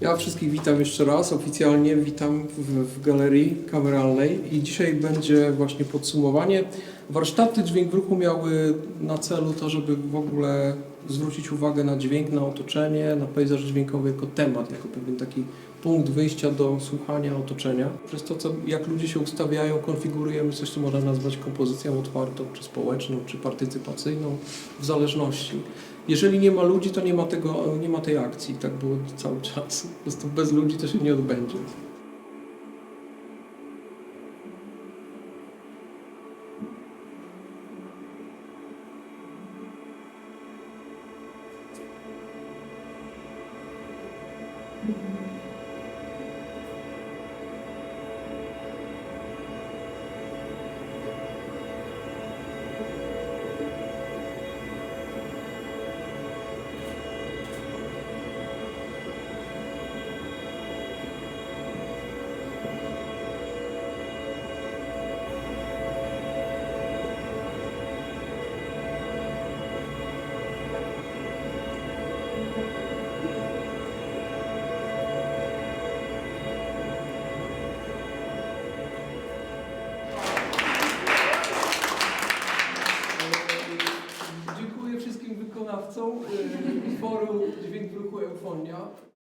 Ja wszystkich witam jeszcze raz oficjalnie. Witam w, w galerii kameralnej i dzisiaj będzie właśnie podsumowanie. Warsztaty Dźwięk w Ruchu miały na celu to, żeby w ogóle zwrócić uwagę na dźwięk, na otoczenie, na pejzaż dźwiękowy jako temat, jako pewien taki punkt wyjścia do słuchania otoczenia. Przez to, co, jak ludzie się ustawiają, konfigurujemy coś, co można nazwać kompozycją otwartą, czy społeczną, czy partycypacyjną, w zależności. Jeżeli nie ma ludzi, to nie ma, tego, nie ma tej akcji. Tak było cały czas. Po prostu bez ludzi to się nie odbędzie. Mm-hmm. Wszystkim wykonawcom y, utworu Dźwięk w ruchu Eufonia.